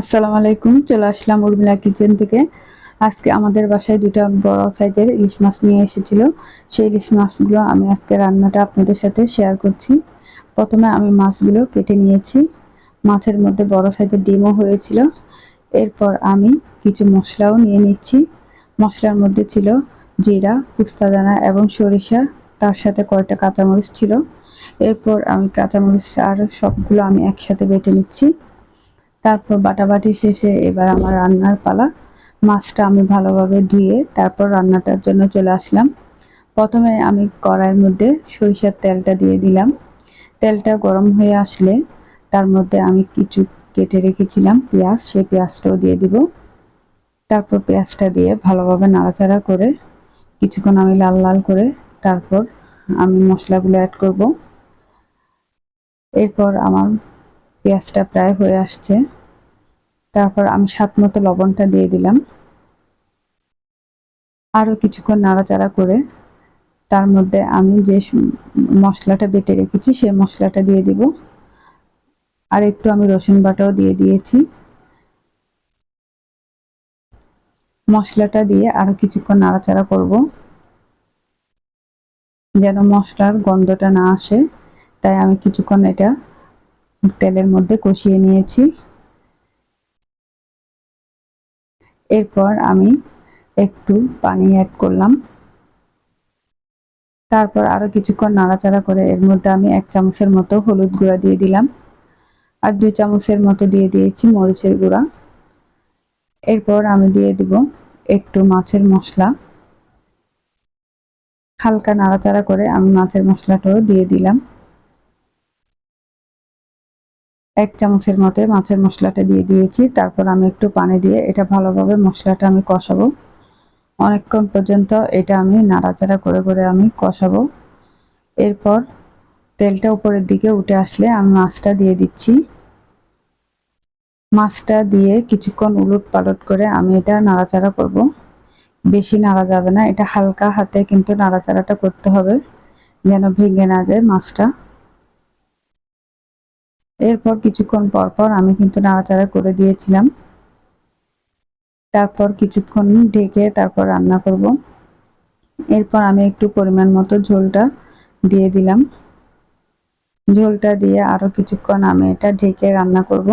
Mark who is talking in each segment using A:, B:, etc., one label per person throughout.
A: আসসালামু আলাইকুম, চলে আসলাম উর্মিলা কিচেন থেকে। আজকে আমাদের বাসায় দুটা বড় সাইজের ইলিশ মাছ নিয়ে এসেছিল। সেই ইলিশ মাছগুলো আমি আজকে রান্নাটা আপনাদের সাথে শেয়ার করছি। প্রথমে আমি মাছগুলো কেটে নিয়েছি। মাছের মধ্যে বড় সাইজের ডিমও হয়েছিল। এরপর আমি কিছু মশলাও নিয়ে নিচ্ছি। মশলার মধ্যে ছিল জিরা পুস্তাদানা এবং সরিষা। তার সাথে কয়েকটা কাঁচামরিচ ছিল। এরপর আমি কাঁচামরিচ আর সবগুলো আমি একসাথে বেটে নিচ্ছি। তারপর বাটাবাটি শেষে এবার আমার রান্নার পালা। মাছটা আমি ভালোভাবে ধুয়ে তারপর রান্নাটার জন্য চলে আসলাম। প্রথমে আমি কড়াইয়ের মধ্যে সরিষার তেলটা দিয়ে দিলাম। তেলটা গরম হয়ে আসলে তার মধ্যে আমি কিছু কেটে রেখেছিলাম পেঁয়াজ, সেই পেঁয়াজটাও দিয়ে দিব। তারপর পেঁয়াজটা দিয়ে ভালোভাবে নাড়াচাড়া করে কিছুক্ষণ আমি লাল লাল করে তারপর আমি মশলাগুলো অ্যাড করব। এরপর আমার পেঁয়াজটা প্রায় হয়ে আসছে। তারপর আমি স্বাদ মতো লবণটা দিয়ে দিলাম। আরও কিছুক্ষণ নাড়াচাড়া করে তার মধ্যে আমি যে মশলাটা বেটে রেখেছি সেই মশলাটা দিয়ে দিব। আর একটু আমি রসুন বাটাও দিয়ে দিয়েছি। মশলাটা দিয়ে আরও কিছুক্ষণ নাড়াচাড়া করব। যেন মশলার গন্ধটা না আসে, তাই আমি কিছুক্ষণ এটা তেলের মধ্যে কষিয়ে নিয়েছি। এরপর আমি একটু পানি অ্যাড করলাম। তারপর আরও কিছুক্ষণ নাড়াচাড়া করে এর মধ্যে আমি এক চামচের মতো হলুদ গুঁড়া দিয়ে দিলাম আর দুই চামচের মতো দিয়ে দিয়েছি মরিচের গুঁড়া। এরপর আমি দিয়ে দিব একটু মাছের মশলা। হালকা নাড়াচাড়া করে আমি মাছের মশলাটাও দিয়ে দিলাম। এক চামচের মতো মাছের মশলাটা দিয়ে দিয়েছি। তারপর আমি একটু পানি দিয়ে এটা ভালোভাবে মশলাটা আমি কষাবো। অনেকক্ষণ পর্যন্ত এটা আমি নাড়াচাড়া করে করে আমি কষাবো। এরপর তেলটা উপরের দিকে উঠে আসলে আমি মাছটা দিয়ে দিচ্ছি। মাছটা দিয়ে কিছুক্ষণ উলট পালট করে আমি এটা নাড়াচাড়া করব। বেশি নাড়া যাবে না, এটা হালকা হাতে কিন্তু নাড়াচাড়াটা করতে হবে। যেন ভেঙে না যায় মাছটা। এরপর কিছুক্ষণ পর পর আমি কিন্তু নাড়াচাড়া করে দিয়েছিলাম। তারপর কিছুক্ষণ ঢেকে তারপর রান্না করব। এরপর আমি একটু পরিমাণ মতো ঝোলটা দিয়ে দিলাম। ঝোলটা দিয়ে আরও কিছুক্ষণ আমি এটা ঢেকে রান্না করব।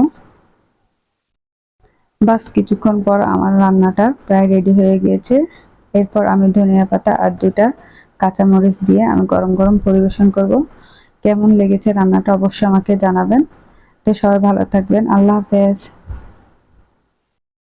A: বাস, কিছুক্ষণ পর আমার রান্নাটা প্রায় রেডি হয়ে গিয়েছে। এরপর আমি ধনিয়া পাতা আর দুটা কাঁচামরিচ দিয়ে আমি গরম গরম পরিবেশন করব। কেমন লেগেছে রান্নাটা অবশ্যই আমাকে জানাবেন। তো সবাই ভালো থাকবেন। আল্লাহ হাফেজ।